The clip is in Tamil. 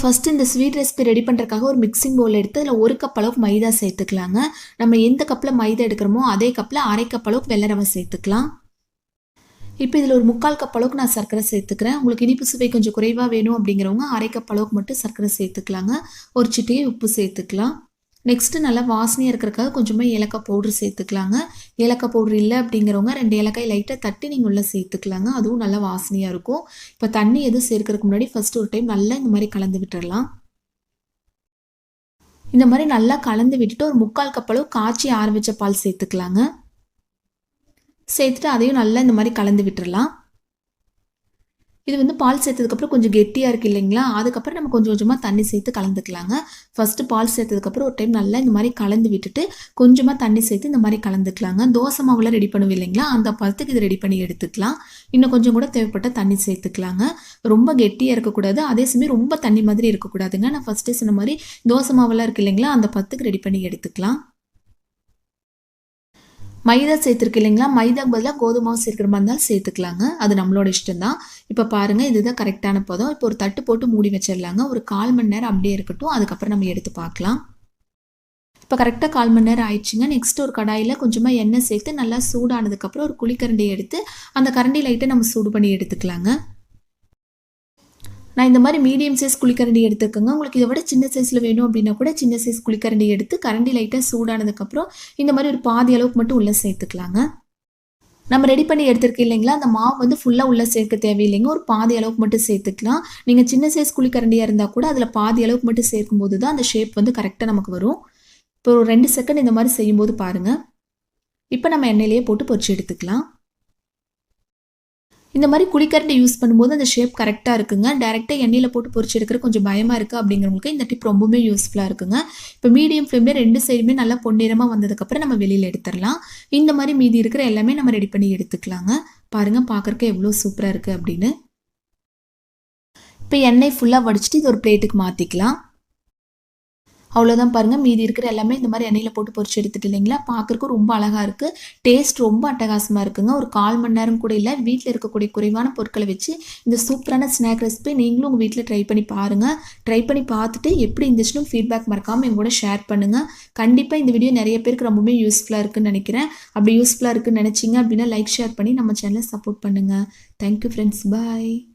ஃபஸ்ட்டு இந்த ஸ்வீட் ரெசிபி ரெடி பண்ணுறதுக்காக ஒரு மிக்சிங் பவுல் எடுத்து அதில் ஒரு கப் அளவுக்கு மைதா சேர்த்துக்கலாங்க. நம்ம எந்த கப்பில் மைதா எடுக்கிறோமோ அதே கப்பில் அரை கப் அளவுக்கு வெள்ளை ரவை சேர்த்துக்கலாம். இப்போ இதில் ஒரு முக்கால் கப் அளவுக்கு நான் சர்க்கரை சேர்த்துக்கிறேன். உங்களுக்கு இனிப்பு சுவை கொஞ்சம் குறைவாக வேணும் அப்படிங்கிறவங்க அரை கப் அளவுக்கு மட்டும் சர்க்கரை சேர்த்துக்கலாங்க. ஒரு சிட்டியை உப்பு சேர்த்துக்கலாம். நெக்ஸ்ட்டு நல்லா வாசனையாக இருக்கிறக்காக கொஞ்சமாக ஏலக்காய் பவுட்ரு சேர்த்துக்கலாங்க. ஏலக்காய் பவுட்ரு இல்லை அப்படிங்கிறவங்க ரெண்டு ஏலக்காய் லைட்டாக தட்டி நீங்கள் உள்ளே சேர்த்துக்கலாங்க. அதுவும் நல்லா வாசனையாக இருக்கும். இப்போ தண்ணி எதுவும் சேர்க்கறதுக்கு முன்னாடி ஃபஸ்ட்டு ஒரு டைம் நல்லா இந்த மாதிரி கலந்து விட்டுடலாம் இந்த மாதிரி நல்லா கலந்து விட்டுட்டு ஒரு முக்கால் கப்பளவு காய்ச்சி ஆரம்பித்த பால் சேர்த்துக்கலாங்க. சேர்த்துட்டு அதையும் நல்லா இந்த மாதிரி கலந்து விட்டுடலாம் இது வந்து பால் சேர்த்ததுக்கப்புறம் கொஞ்சம் கெட்டியாக இருக்குது இல்லைங்களா? அதுக்கப்புறம் நம்ம கொஞ்சம் கொஞ்சமாக தண்ணி சேர்த்து கலந்துக்கலாங்க. ஃபஸ்ட்டு பால் சேர்த்ததுக்கப்புறம் ஒரு டைம் நல்லா இந்த மாதிரி கலந்து விட்டுட்டு கொஞ்சமாக தண்ணி சேர்த்து இந்த மாதிரி கலந்துக்கலாங்க. தோசை மாவுலாம் ரெடி பண்ணுவோம் இல்லைங்களா? அந்த பழத்துக்கு இது ரெடி பண்ணி எடுத்துக்கலாம். இன்னும் கொஞ்சம் கூட தேவைப்பட்ட தண்ணி சேர்த்துக்கலாங்க. ரொம்ப கெட்டியாக இருக்கக்கூடாது. அதே சமயம் ரொம்ப தண்ணி மாதிரி இருக்கக்கூடாதுங்க. நான் ஃபஸ்ட்டே சொன்ன மாதிரி தோசை மாவெல்லாம் இருக்குது இல்லைங்களா? அந்த பத்துக்கு ரெடி பண்ணி எடுத்துக்கலாம். மைதா சேர்த்துருக்கு இல்லைங்களா? மைதாக்கு பதிலாக கோதுமாவும் மாவு சேர்க்குற மாதிரி இருந்தாலும் சேர்த்துக்கலாங்க. அது நம்மளோட இஷ்டம் தான் இப்போ பாருங்கள் இதுதான் கரெக்டான பதம். இப்போ ஒரு தட்டு போட்டு மூடி வச்சிடலாங்க. ஒரு கால் மணி நேரம் அப்படியே இருக்கட்டும். அதுக்கப்புறம் நம்ம எடுத்து பார்க்கலாம். இப்போ கரெக்டாக கால் மணி நேரம் ஆயிடுச்சுங்க. நெக்ஸ்ட் ஒரு கடாயில் கொஞ்சமாக எண்ணெய் சேர்த்து நல்லா சூடானதுக்கப்புறம் ஒரு குழிக்கரண்டியை எடுத்து அந்த கரண்டி லைட்டை நம்ம சூடு பண்ணி எடுத்துக்கலாங்க. நான் இந்த மாதிரி மீடியம் சைஸ் குழிக்கரண்டி எடுத்துக்கோங்க. உங்களுக்கு இதை விட சின்ன சைஸில் வேணும் அப்படின்னா கூட சின்ன சைஸ் குழிக்கரண்டி எடுத்து கரண்டி லைட்டாக சூடானதுக்கப்புறம் இந்த மாதிரி ஒரு பாதி அளவுக்கு மட்டும் உள்ளே சேர்த்துக்கலாங்க. நம்ம ரெடி பண்ணி எடுத்துருக்க இல்லைங்களா? அந்த மாவு வந்து ஃபுல்லாக உள்ளே சேர்க்க தேவையில்லைங்க. ஒரு பாதி அளவுக்கு மட்டும் சேர்த்துக்கலாம். நீங்கள் சின்ன சைஸ் குழிக்கரண்டியாக இருந்தால் கூட அதில் பாதி அளவுக்கு மட்டும் சேர்க்கும்போது தான் அந்த ஷேப் வந்து கரெக்டாக நமக்கு வரும். இப்போ ஒரு ரெண்டு செகண்ட் இந்த மாதிரி செய்யும்போது பாருங்கள் இப்போ நம்ம எண்ணெயிலேயே போட்டு பொறிச்சு எடுத்துக்கலாம். இந்த மாதிரி குளிக்கரண்டை யூஸ் பண்ணும்போது அந்த ஷேப் கரெக்டாக இருக்குங்க. டேரெக்டாக எண்ணெயில் போட்டு பொறிச்சு எடுக்கிற கொஞ்சம் பயமாக இருக்குது அப்படிங்கிறவங்களுக்கு இந்த டிப் ரொம்பவுமே யூஸ்ஃபுல்லாக இருக்குங்க. இப்போ மீடியம் ஃப்ளேமில் ரெண்டு சைடுமே நல்லா பொன்னிறமாக வந்ததுக்கப்புறம் நம்ம வெளியில் எடுத்துடலாம். இந்த மாதிரி மீதி இருக்கிற எல்லாமே நம்ம ரெடி பண்ணி எடுத்துக்கலாங்க. பாருங்கள் பார்க்குறக்கு எவ்வளோ சூப்பராக இருக்குது அப்படின்னு. இப்போ எண்ணெய் ஃபுல்லாக வடிச்சிட்டு இது ஒரு பிளேட்டுக்கு மாற்றிக்கலாம் அவ்வளோதான் பாருங்கள் மீதி இருக்கிற எல்லாமே இந்த மாதிரி எண்ணெயில் போட்டு பொரிச்சு எடுத்துட்டு இல்லைங்களா? பார்க்குறக்கும் ரொம்ப அழகாக இருக்குது டேஸ்ட் ரொம்ப அட்டகாசமாக இருக்குங்க. ஒரு கால் மணி நேரம் கூட இல்லை வீட்டில் இருக்கக்கூடிய குறைவான பொருட்களை வச்சு இந்த சூப்பரான ஸ்நாக் ரெசிபி நீங்களும் உங்கள் வீட்டில் ட்ரை பண்ணி பாருங்கள் ட்ரை பண்ணி பார்த்துட்டு எப்படி இருந்துச்சுன்னு ஃபீட்பேக் மறக்காமல் எங்கூட ஷேர் பண்ணுங்கள் கண்டிப்பாக இந்த வீடியோ நிறைய பேருக்கு ரொம்பவே யூஸ்ஃபுல்லாக இருக்குன்னு நினைக்கிறேன். அப்படி யூஸ்ஃபுல்லாக இருக்குன்னு நினச்சிங்க அப்படின்னா லைக் ஷேர் பண்ணி நம்ம சேனலை சப்போர்ட் பண்ணுங்கள் தேங்க்யூ ஃப்ரெண்ட்ஸ் பாய்